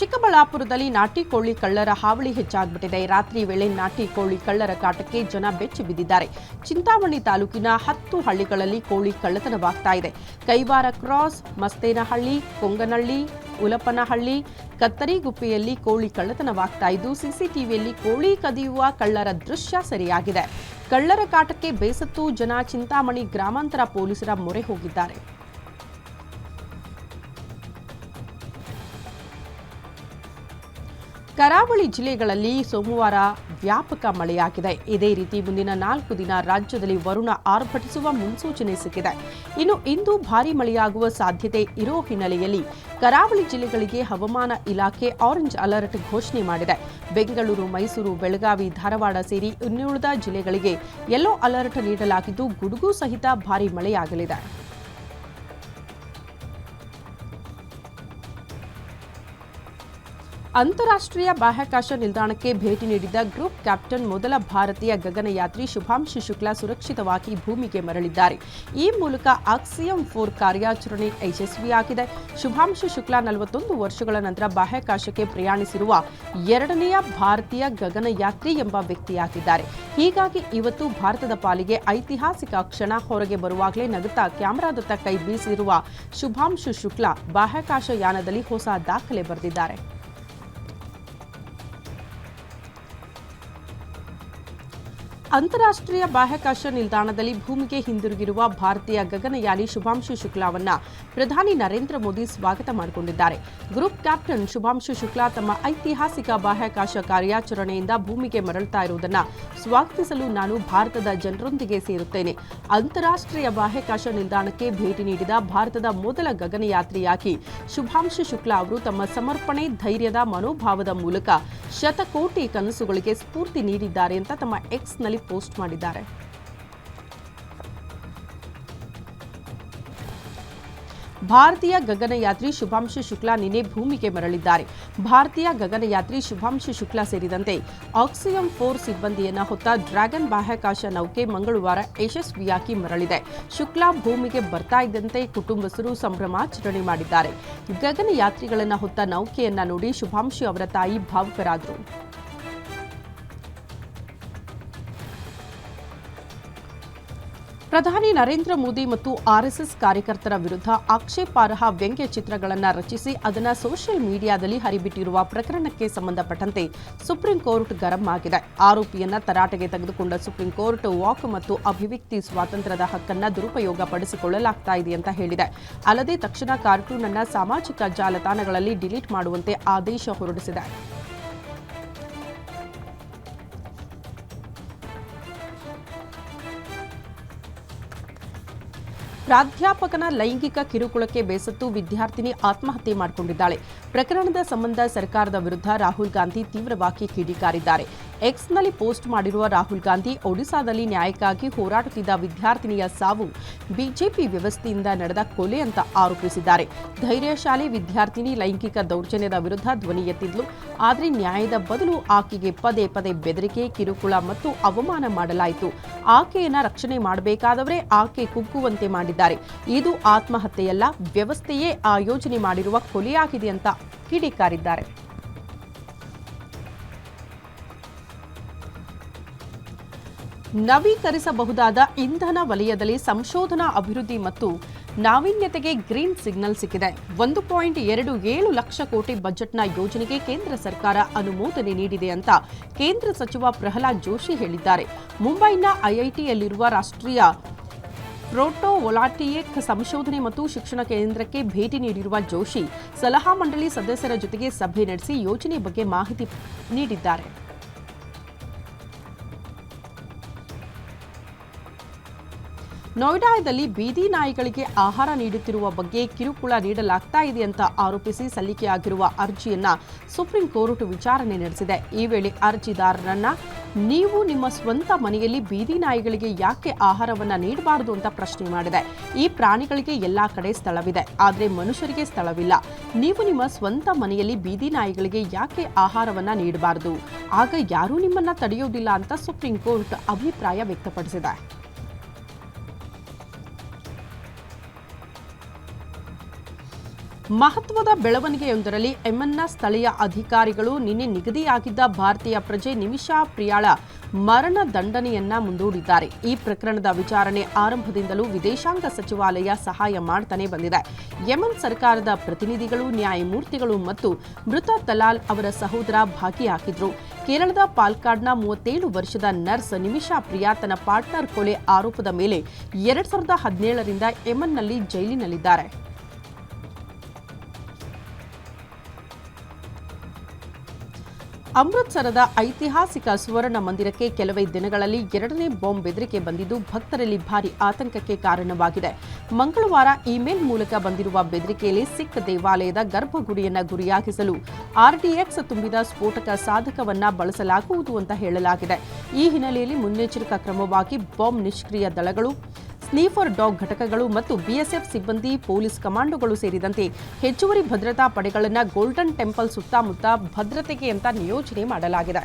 ಚಿಕ್ಕಬಳ್ಳಾಪುರದಲ್ಲಿ ನಾಟಿ ಕೋಳಿ ಕಳ್ಳರ ಹಾವಳಿ ಹೆಚ್ಚಾಗ್ಬಿಟ್ಟಿದೆ. ರಾತ್ರಿ ವೇಳೆ ನಾಟಿ ಕೋಳಿ ಕಳ್ಳರ ಕಾಟಕ್ಕೆ ಜನ ಬೆಚ್ಚಿ ಬಿದ್ದಿದ್ದಾರೆ. ಚಿಂತಾಮಣಿ ತಾಲೂಕಿನ ಹತ್ತು ಹಳ್ಳಿಗಳಲ್ಲಿ ಕೋಳಿ ಕಳ್ಳತನವಾಗ್ತಾ ಇದೆ. ಕೈವಾರ ಕ್ರಾಸ್, ಮಸ್ತೇನಹಳ್ಳಿ, ಕೊಂಗನಹಳ್ಳಿ ಉಲಪನಹಳ್ಳಿ ಕತ್ತರಿಗುಪ್ಪೆಯಲ್ಲಿ ಕೋಳಿ ಕಳ್ಳತನವಾಗ್ತಾ ಇದ್ದು, ಸಿಸಿಟಿವಿಯಲ್ಲಿ ಕೋಳಿ ಕದಿಯುವ ಕಳ್ಳರ ದೃಶ್ಯ ಸೆರೆಯಾಗಿದೆ. ಕಳ್ಳರ ಕಾಟಕ್ಕೆ ಬೇಸತ್ತು ಜನ ಚಿಂತಾಮಣಿ ಗ್ರಾಮಾಂತರ ಪೊಲೀಸರ ಮೊರೆ ಹೋಗಿದ್ದಾರೆ. ಕರಾವಳಿ ಜಿಲ್ಲೆಗಳಲ್ಲಿ ಸೋಮವಾರ ವ್ಯಾಪಕ ಮಳೆಯಾಗಿದೆ. ಇದೇ ರೀತಿ ಮುಂದಿನ ನಾಲ್ಕು ದಿನ ರಾಜ್ಯದಲ್ಲಿ ವರುಣ ಆರ್ಭಟಿಸುವ ಮುನ್ಸೂಚನೆ ಸಿಕ್ಕಿದೆ. ಇನ್ನು ಇಂದು ಭಾರಿ ಮಳೆಯಾಗುವ ಸಾಧ್ಯತೆ ಇರೋ ಹಿನ್ನೆಲೆಯಲ್ಲಿ ಕರಾವಳಿ ಜಿಲ್ಲೆಗಳಿಗೆ ಹವಾಮಾನ ಇಲಾಖೆ ಆರೆಂಜ್ ಅಲರ್ಟ್ ಘೋಷಣೆ ಮಾಡಿದೆ. ಬೆಂಗಳೂರು, ಮೈಸೂರು, ಬೆಳಗಾವಿ, ಧಾರವಾಡ ಸೇರಿ ಇನ್ನುಳಿದ ಜಿಲ್ಲೆಗಳಿಗೆ ಯೆಲ್ಲೋ ಅಲರ್ಟ್ ನೀಡಲಾಗಿದ್ದು, ಗುಡುಗು ಸಹಿತ ಭಾರಿ ಮಳೆಯಾಗಲಿದೆ. ಅಂತಾರಾಷ್ಟ್ರೀಯ ಬಾಹ್ಯಾಕಾಶ ನಿಲ್ದಾಣಕ್ಕೆ ಭೇಟಿ ನೀಡಿದ ಗ್ರೂಪ್ ಕ್ಯಾಪ್ಟನ್ ಮೊದಲ ಭಾರತೀಯ ಗಗನಯಾತ್ರಿ ಶುಭಾಂಶು ಶುಕ್ಲಾ ಸುರಕ್ಷಿತವಾಗಿ ಭೂಮಿಗೆ ಮರಳಿದ್ದಾರೆ. ಈ ಮೂಲಕ ಆಕ್ಸಿಯಂ ಫೋರ್ ಕಾರ್ಯಾಚರಣೆ ಯಶಸ್ವಿಯಾಗಿದೆ. ಶುಭಾಂಶು ಶುಕ್ಲಾ ನಲವತ್ತೊಂದು ವರ್ಷಗಳ ನಂತರ ಬಾಹ್ಯಾಕಾಶಕ್ಕೆ ಪ್ರಯಾಣಿಸಿರುವ ಎರಡನೆಯ ಭಾರತೀಯ ಗಗನಯಾತ್ರಿ ಎಂಬ ವ್ಯಕ್ತಿಯಾಗಿದ್ದಾರೆ. ಹೀಗಾಗಿ ಇವತ್ತು ಭಾರತದ ಪಾಲಿಗೆ ಐತಿಹಾಸಿಕ ಕ್ಷಣ ಹೊರಗೆ ಬರುವಾಗಲೇ ನಗುತ್ತಾ ಕ್ಯಾಮೆರಾದತ್ತ ಕೈ ಬೀಸಿರುವ ಶುಭಾಂಶು ಶುಕ್ಲಾ ಬಾಹ್ಯಾಕಾಶ ಯಾನದಲ್ಲಿ ಹೊಸ ದಾಖಲೆ ಬರೆದಿದ್ದಾರೆ. ಅಂತಾರಾಷ್ಟ್ರೀಯ ಬಾಹ್ಯಾಕಾಶ ನಿಲ್ದಾಣದಲ್ಲಿ ಭೂಮಿಗೆ ಹಿಂದಿರುಗಿರುವ ಭಾರತೀಯ ಗಗನಯಾನಿ ಶುಭಾಂಶು ಶುಕ್ಲಾವನ್ನ ಪ್ರಧಾನಿ ನರೇಂದ್ರ ಮೋದಿ ಸ್ವಾಗತ ಮಾಡಿಕೊಂಡಿದ್ದಾರೆ. ಗ್ರೂಪ್ ಕ್ಯಾಪ್ಟನ್ ಶುಭಾಂಶು ಶುಕ್ಲಾ ತಮ್ಮ ಐತಿಹಾಸಿಕ ಬಾಹ್ಯಾಕಾಶ ಕಾರ್ಯಾಚರಣೆಯಿಂದ ಭೂಮಿಗೆ ಮರಳುತ್ತಾ ಇರುವುದನ್ನು ಸ್ವಾಗತಿಸಲು ನಾನು ಭಾರತದ ಜನರೊಂದಿಗೆ ಸೇರುತ್ತೇನೆ. ಅಂತಾರಾಷ್ಟ್ರೀಯ ಬಾಹ್ಯಾಕಾಶ ನಿಲ್ದಾಣಕ್ಕೆ ಭೇಟಿ ನೀಡಿದ ಭಾರತದ ಮೊದಲ ಗಗನಯಾತ್ರಿಯಾಗಿ ಶುಭಾಂಶು ಶುಕ್ಲಾ ಅವರು ತಮ್ಮ ಸಮರ್ಪಣೆ, ಧೈರ್ಯದ ಮನೋಭಾವದ ಮೂಲಕ ಶತಕೋಟಿ ಕನಸುಗಳಿಗೆ ಸ್ಫೂರ್ತಿ ನೀಡಿದ್ದಾರೆ ಅಂತ ತಮ್ಮ ಎಕ್ಸ್ನಲ್ಲಿ ಪೋಸ್ಟ್ ಮಾಡಿದ್ದಾರೆ. ಭಾರತೀಯ ಗಗನಯಾತ್ರಿ ಶುಭಾಂಶು ಶುಕ್ಲಾ ನಿನ್ನೆ ಭೂಮಿಗೆ ಮರಳಿದ್ದಾರೆ. ಭಾರತೀಯ ಗಗನಯಾತ್ರಿ ಶುಭಾಂಶು ಶುಕ್ಲಾ ಸೇರಿದಂತೆ ಆಕ್ಸಿಯಂ ಫೋರ್ ಸಿಬ್ಬಂದಿಯನ್ನ ಹೊತ್ತ ಡ್ರ್ಯಾಗನ್ ಬಾಹ್ಯಾಕಾಶ ನೌಕೆ ಮಂಗಳವಾರ ಯಶಸ್ವಿಯಾಗಿ ಮರಳಿದೆ. ಶುಕ್ಲಾ ಭೂಮಿಗೆ ಬರ್ತಾ ಇದ್ದಂತೆ ಕುಟುಂಬಸ್ಥರು ಸಂಭ್ರಮಾಚರಣೆ ಮಾಡಿದ್ದಾರೆ. ಗಗನಯಾತ್ರಿಗಳನ್ನ ಹೊತ್ತ ನೌಕೆಯನ್ನ ನೋಡಿ ಶುಭಾಂಶು ಅವರ ತಾಯಿ ಭಾವುಕರಾದರು. ಪ್ರಧಾನಿ ನರೇಂದ್ರ ಮೋದಿ ಮತ್ತು ಆರ್ಎಸ್ಎಸ್ ಕಾರ್ಯಕರ್ತರ ವಿರುದ್ಧ ಆಕ್ಷೇಪಾರ್ಹ ವ್ಯಂಗ್ಯ ಚಿತ್ರಗಳನ್ನು ರಚಿಸಿ ಅದನ್ನು ಸೋಷಿಯಲ್ ಮೀಡಿಯಾದಲ್ಲಿ ಹರಿಬಿಟ್ಟಿರುವ ಪ್ರಕರಣಕ್ಕೆ ಸಂಬಂಧಪಟ್ಟಂತೆ ಸುಪ್ರೀಂ ಕೋರ್ಟ್ ಗರಂ ಆಗಿದೆ. ಆರೋಪಿಯನ್ನ ತರಾಟೆಗೆ ತೆಗೆದುಕೊಂಡ ಸುಪ್ರೀಂ ಕೋರ್ಟ್ ವಾಕ್ ಮತ್ತು ಅಭಿವ್ಯಕ್ತಿ ಸ್ವಾತಂತ್ರ್ಯದ ಹಕ್ಕನ್ನು ದುರುಪಯೋಗ ಪಡಿಸಿಕೊಳ್ಳಲಾಗ್ತಾ ಇದೆ ಅಂತ ಹೇಳಿದೆ. ಅಲ್ಲದೆ ತಕ್ಷಣ ಕಾರ್ಟೂನ್ ಅನ್ನು ಸಾಮಾಜಿಕ ಜಾಲತಾಣಗಳಲ್ಲಿ ಡಿಲೀಟ್ ಮಾಡುವಂತೆ ಆದೇಶ ಹೊರಡಿಸಿದೆ. ಪ್ರಾಧ್ಯಾಪಕನ ಲೈಂಗಿಕ ಕಿರುಕುಳಕ್ಕೆ ಬೇಸತ್ತು ವಿದ್ಯಾರ್ಥಿನಿ ಆತ್ಮಹತ್ಯೆ ಮಾಡಿಕೊಂಡಿದ್ದಾಳೆ. ಪ್ರಕರಣದ ಸಂಬಂಧ ಸರ್ಕಾರದ ವಿರುದ್ಧ ರಾಹುಲ್ ಗಾಂಧಿ ತೀವ್ರವಾಗಿ ಕಿಡಿಕಾರಿದ್ದಾರೆ. ಎಕ್ಸ್ನಲ್ಲಿ ಪೋಸ್ಟ್ ಮಾಡಿರುವ ರಾಹುಲ್ ಗಾಂಧಿ ಒಡಿಸಾದಲ್ಲಿ ನ್ಯಾಯಕ್ಕಾಗಿ ಹೋರಾಡುತ್ತಿದ್ದ ವಿದ್ಯಾರ್ಥಿನಿಯ ಸಾವು ಬಿಜೆಪಿ ವ್ಯವಸ್ಥೆಯಿಂದ ನಡೆದ ಕೊಲೆ ಅಂತ ಆರೋಪಿಸಿದ್ದಾರೆ. ಧೈರ್ಯಶಾಲಿ ವಿದ್ಯಾರ್ಥಿನಿ ಲೈಂಗಿಕ ದೌರ್ಜನ್ಯದ ವಿರುದ್ಧ ಧ್ವನಿ ಎತ್ತಿದ್ಲು. ಆದರೆ ನ್ಯಾಯದ ಬದಲು ಆಕೆಗೆ ಪದೇ ಪದೇ ಬೆದರಿಕೆ, ಕಿರುಕುಳ ಮತ್ತು ಅವಮಾನ ಮಾಡಲಾಯಿತು. ಆಕೆಯನ್ನ ರಕ್ಷಣೆ ಮಾಡಬೇಕಾದವರೇ ಆಕೆ ಕುಗ್ಗುವಂತೆ ಮಾಡಿದ್ದಾರೆ. ಇದು ಆತ್ಮಹತ್ಯೆಯಲ್ಲ, ವ್ಯವಸ್ಥೆಯೇ ಆಯೋಜನೆ ಮಾಡಿರುವ ಕೊಲೆಯಾಗಿದೆ ಅಂತ ಕಿಡಿಕಾರಿದ್ದಾರೆ. ನವೀಕರಿಸಬಹುದಾದ ಇಂಧನ ವಲಯದಲ್ಲಿ ಸಂಶೋಧನಾ ಅಭಿವೃದ್ಧಿ ಮತ್ತು ನಾವೀನ್ಯತೆಗೆ ಗ್ರೀನ್ ಸಿಗ್ನಲ್ ಸಿಕ್ಕಿದೆ. ಒಂದು ಪಾಯಿಂಟ್ ಎರಡು ಏಳು ಲಕ್ಷ ಕೋಟಿ ಬಜೆಟ್ನ ಯೋಜನೆಗೆ ಕೇಂದ್ರ ಸರ್ಕಾರ ಅನುಮೋದನೆ ನೀಡಿದೆ ಅಂತ ಕೇಂದ್ರ ಸಚಿವ ಪ್ರಹ್ಲಾದ್ ಜೋಶಿ ಹೇಳಿದ್ದಾರೆ. ಮುಂಬೈನ ಐಐಟಿಯಲ್ಲಿರುವ ರಾಷ್ಟ್ರೀಯ ಪ್ರೋಟೋ ಒಲಾಟಿಯೆಕ್ ಸಂಶೋಧನೆ ಮತ್ತು ಶಿಕ್ಷಣ ಕೇಂದ್ರಕ್ಕೆ ಭೇಟಿ ನೀಡಿರುವ ಜೋಶಿ, ಸಲಹಾ ಮಂಡಳಿ ಸದಸ್ಯರ ಜೊತೆಗೆ ಸಭೆ ನಡೆಸಿ ಯೋಜನೆ ಬಗ್ಗೆ ಮಾಹಿತಿ ನೀಡಿದ್ದಾರೆ. ನೋಯ್ಡಾದಲ್ಲಿ ಬೀದಿ ನಾಯಿಗಳಿಗೆ ಆಹಾರ ನೀಡುತ್ತಿರುವ ಬಗ್ಗೆ ಕಿರುಕುಳ ನೀಡಲಾಗ್ತಾ ಇದೆ ಅಂತ ಆರೋಪಿಸಿ ಸಲ್ಲಿಕೆಯಾಗಿರುವ ಅರ್ಜಿಯನ್ನ ಸುಪ್ರೀಂ ಕೋರ್ಟ್ ವಿಚಾರಣೆ ನಡೆಸಿದೆ. ಈ ವೇಳೆ ಅರ್ಜಿದಾರರನ್ನ, ನೀವು ನಿಮ್ಮ ಸ್ವಂತ ಮನೆಯಲ್ಲಿ ಬೀದಿ ನಾಯಿಗಳಿಗೆ ಯಾಕೆ ಆಹಾರವನ್ನ ನೀಡಬಾರದು ಅಂತ ಪ್ರಶ್ನೆ ಮಾಡಿದೆ. ಈ ಪ್ರಾಣಿಗಳಿಗೆ ಎಲ್ಲಾ ಕಡೆ ಸ್ಥಳವಿದೆ, ಆದರೆ ಮನುಷ್ಯರಿಗೆ ಸ್ಥಳವಿಲ್ಲ. ನೀವು ನಿಮ್ಮ ಸ್ವಂತ ಮನೆಯಲ್ಲಿ ಬೀದಿ ನಾಯಿಗಳಿಗೆ ಯಾಕೆ ಆಹಾರವನ್ನ ನೀಡಬಾರದು? ಆಗ ಯಾರೂ ನಿಮ್ಮನ್ನ ತಡೆಯುವುದಿಲ್ಲ ಅಂತ ಸುಪ್ರೀಂ ಕೋರ್ಟ್ ಅಭಿಪ್ರಾಯ ವ್ಯಕ್ತಪಡಿಸಿದೆ. ಮಹತ್ವದ ಬೆಳವಣಿಗೆಯೊಂದರಲ್ಲಿ ಎಮ್ಎನ್ನ ಸ್ಥಳೀಯ ಅಧಿಕಾರಿಗಳು ನಿನ್ನೆ ನಿಗದಿಯಾಗಿದ್ದ ಭಾರತೀಯ ಪ್ರಜೆ ನಿಮಿಷಾ ಪ್ರಿಯಾಳ ಮರಣ ದಂಡನೆಯನ್ನ ಮುಂದೂಡಿದ್ದಾರೆ. ಈ ಪ್ರಕರಣದ ವಿಚಾರಣೆ ಆರಂಭದಿಂದಲೂ ವಿದೇಶಾಂಗ ಸಚಿವಾಲಯ ಸಹಾಯ ಮಾಡ್ತಾನೆ ಬಂದಿದೆ. ಯಮನ್ ಸರ್ಕಾರದ ಪ್ರತಿನಿಧಿಗಳು, ನ್ಯಾಯಮೂರ್ತಿಗಳು ಮತ್ತು ಮೃತ ತಲಾಲ್ ಅವರ ಸಹೋದರ ಭಾಗಿಯಾಗಿದ್ರು. ಕೇರಳದ ಪಾಲ್ಕಾಡ್ನ ಮೂವತ್ತೇಳು ವರ್ಷದ ನರ್ಸ್ ನಿಮಿಷಾ ಪ್ರಿಯಾ ತನ್ನ ಪಾರ್ಟ್ನರ್ ಕೊಲೆ ಆರೋಪದ ಮೇಲೆ ಎರಡ್ ಸಾವಿರದ ಹದಿನೇಳರಿಂದ ಯೆಮನ್ನಲ್ಲಿ ಜೈಲಿನಲ್ಲಿದ್ದಾರೆ. ಅಮೃತ್ಸರದ ಐತಿಹಾಸಿಕ ಸುವರ್ಣ ಮಂದಿರಕ್ಕೆ ಕೆಲವೇ ದಿನಗಳಲ್ಲಿ ಎರಡನೇ ಬಾಂಬ್ ಬೆದರಿಕೆ ಬಂದಿದ್ದು ಭಕ್ತರಲ್ಲಿ ಭಾರಿ ಆತಂಕಕ್ಕೆ ಕಾರಣವಾಗಿದೆ. ಮಂಗಳವಾರ ಇಮೇಲ್ ಮೂಲಕ ಬಂದಿರುವ ಬೆದರಿಕೆಯಲ್ಲಿ ಸಿಖ್ ದೇವಾಲಯದ ಗರ್ಭಗುಡಿಯನ್ನು ಗುರಿಯಾಗಿಸಲು ಆರ್ಡಿಎಕ್ಸ್ ತುಂಬಿದ ಸ್ಫೋಟಕ ಸಾಧಕವನ್ನ ಬಳಸಲಾಗುವುದು ಅಂತ ಹೇಳಲಾಗಿದೆ. ಈ ಹಿನ್ನೆಲೆಯಲ್ಲಿ ಮುನ್ನೆಚ್ಚರಿಕಾ ಕ್ರಮವಾಗಿ ಬಾಂಬ್ ನಿಷ್ಕ್ರಿಯ ದಳಗಳು ಸ್ನೀಫರ್ ಡಾಗ್ ಘಟಕಗಳು ಮತ್ತು ಬಿಎಸ್ಎಫ್ ಸಿಬ್ಬಂದಿ ಪೊಲೀಸ್ ಕಮಾಂಡೋಗಳು ಸೇರಿದಂತೆ ಹೆಚ್ಚುವರಿ ಭದ್ರತಾ ಪಡೆಗಳನ್ನು ಗೋಲ್ಡನ್ ಟೆಂಪಲ್ ಸುತ್ತಮುತ್ತ ಭದ್ರತೆಗೆ ಅಂತ ನಿಯೋಜನೆ ಮಾಡಲಾಗಿದೆ.